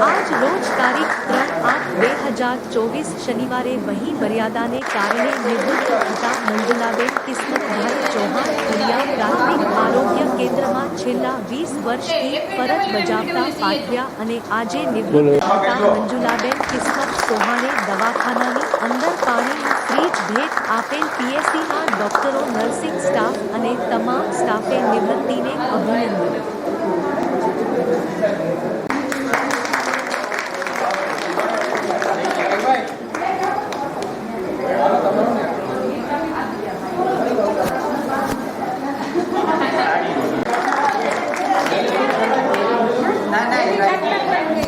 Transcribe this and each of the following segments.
આજ રોજ તારીખ ત્રણ આઠ બે હજાર ચોવીસ શનિવારે વહી મર્યાદાને કારણે નિવૃત્ત થતા મંજુલાબેન કિસ્મતભાઈ ચૌહાણ કડિયા પ્રાથમિક આરોગ્ય કેન્દ્રમાં છેલ્લા વીસ વર્ષથી ફરજ બજાવતા પાઠ્યા અને આજે નિવૃત્ત થતા મંજુલાબેન કિસ્મત ચૌહાણે દવાખાનાની અંદર પાણીની ફ્રીજ ભેટ આપેલ પીએસસીના ડોક્ટરો, નર્સિંગ સ્ટાફ અને તમામ સ્ટાફે નિવૃત્તિને અભિનંદન.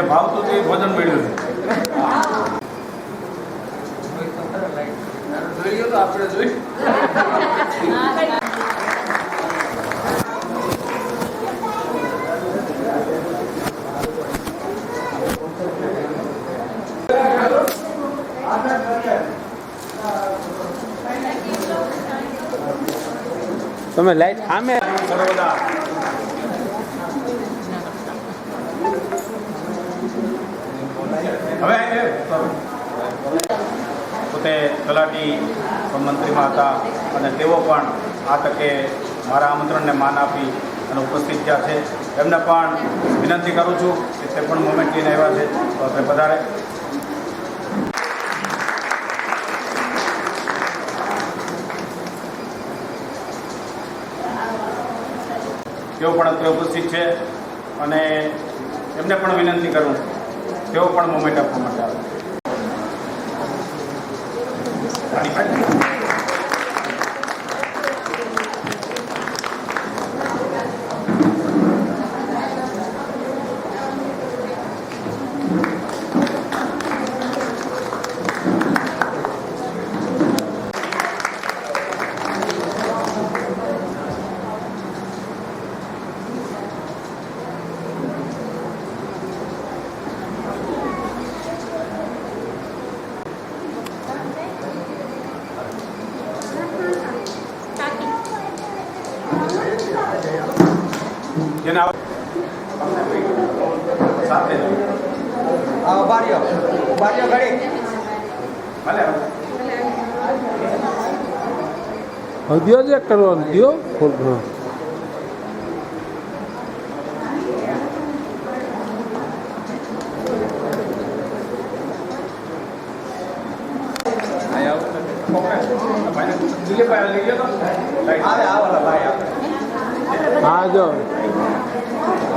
જે ભાવતું તે ભોજન મળ્યું હતું તો આપણે જોઈ. તમે લાઈટ સામે સર્વદા. હવે પોતે તલાટી મંત્રીમાં હતા અને તેઓ પણ આ તકે મારા આમંત્રણને માન આપી અને ઉપસ્થિત થયા છે. એમને પણ વિનંતી કરું છું કે તે પણ મોમેન્ટ લઈને આવ્યા છે. તો આપણે વધારે તેઓ પણ અત્યારે ઉપસ્થિત છે અને એમને પણ વિનંતી કરું. તેઓ પણ મોમેન્ટ આપવા માટે આવે જેને આવ- સાથે ઘડી. ભલે જે કરવાનું ફૂલ હા. આવે આવો ભાઈ આવે હા જો.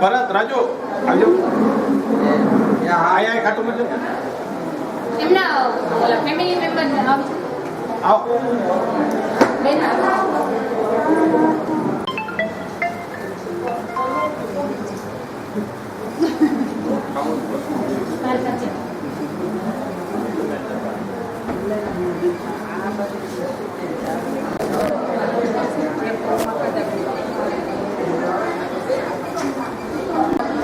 ભરત રાજુ. આવજો અહીંયા ખાટું મજો એમના ફેમિલી મેમ્બર આવજો આવો. બેન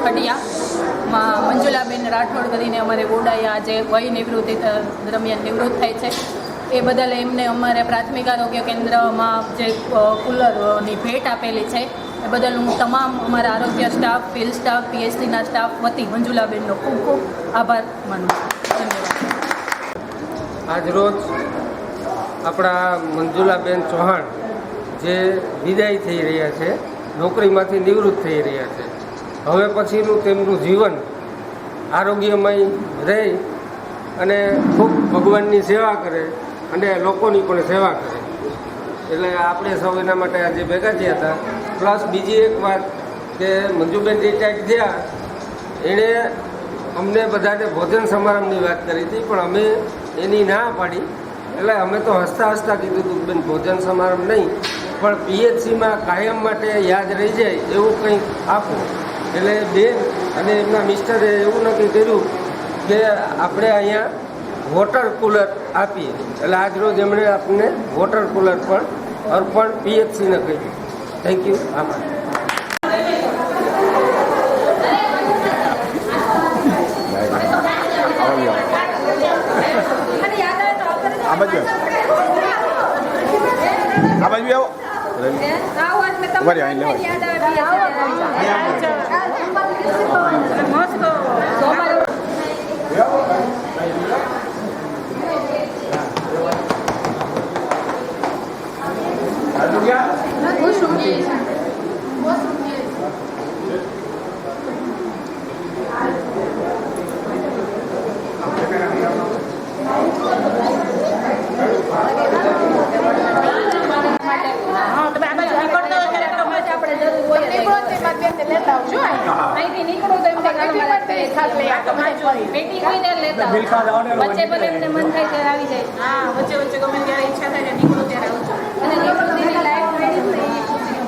પટિયા મંજુલાબેન રાઠોડ કરીને અમારે ઓડાયા જે વય નિવૃત્તિ દરમિયાન નિવૃત્ત થાય છે. એ બદલ એમને અમારે પ્રાથમિક આરોગ્ય કેન્દ્રમાં જે કુલરની ભેટ આપેલી છે, એ બદલ હું તમામ અમારા આરોગ્ય સ્ટાફ, ફિલ્ડ સ્ટાફ પીએચસીના સ્ટાફ વતી મંજુલાબેનનો ખૂબ ખૂબ આભાર માનું છું. આજરોજ આપણા મંજુલાબેન ચૌહાણ જે વિદાય થઈ રહ્યા છે, નોકરીમાંથી નિવૃત્ત થઈ રહ્યા છે. હવે પછીનું તેમનું જીવન આરોગ્યમય રહે અને ખૂબ ભગવાનની સેવા કરે અને લોકોની પણ સેવા કરે. એટલે આપણે સૌ એના માટે આજે ભેગા થયા હતા. પ્લસ બીજી એક વાત કે મંજુબેન રિટાયર્ડ થયા એણે અમને બધાને ભોજન સમારંભની વાત કરી હતી, પણ અમે એની ના પાડી. એટલે અમે તો હસતા હસતા કીધું હતું બેન ભોજન સમારંભ નહીં, પણ પીએચસીમાં કાયમ માટે યાદ રહી જાય એવું કંઈક આપો. એટલે બે અને એમના મિસ્ટરે એવું નક્કી કર્યું કે આપણે અહીંયા વોટર કુલર આપીએ. એટલે આજ રોજ એમણે આપણને વોટર કુલર પણ અર્પણ પીએચસીને કહ્યું થેન્ક યુ આભાર. આ બાજુ આ બાજુ આવો. રહ્યો, અહીં લેવાય. રાજુ ક્યાં? નીકળો તો એમને ગામમાં પેટી હોય ત્યારે લેતા વચ્ચે ભલે એમને મન થાય ત્યારે આવી જાય. હા વચ્ચે વચ્ચે ગમે ત્યારે ઈચ્છા થાય ત્યારે નીકળો ત્યારે આવજો. અને નિવૃત્તિની લાઈફ રેડી છે એ ખુશી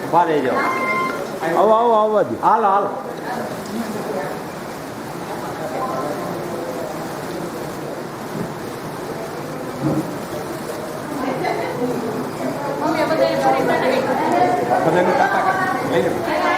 ઊભા રહેજો આવો આવો હાલ હાલો હાલો. બધાને ટાટા કર. લઈ લો.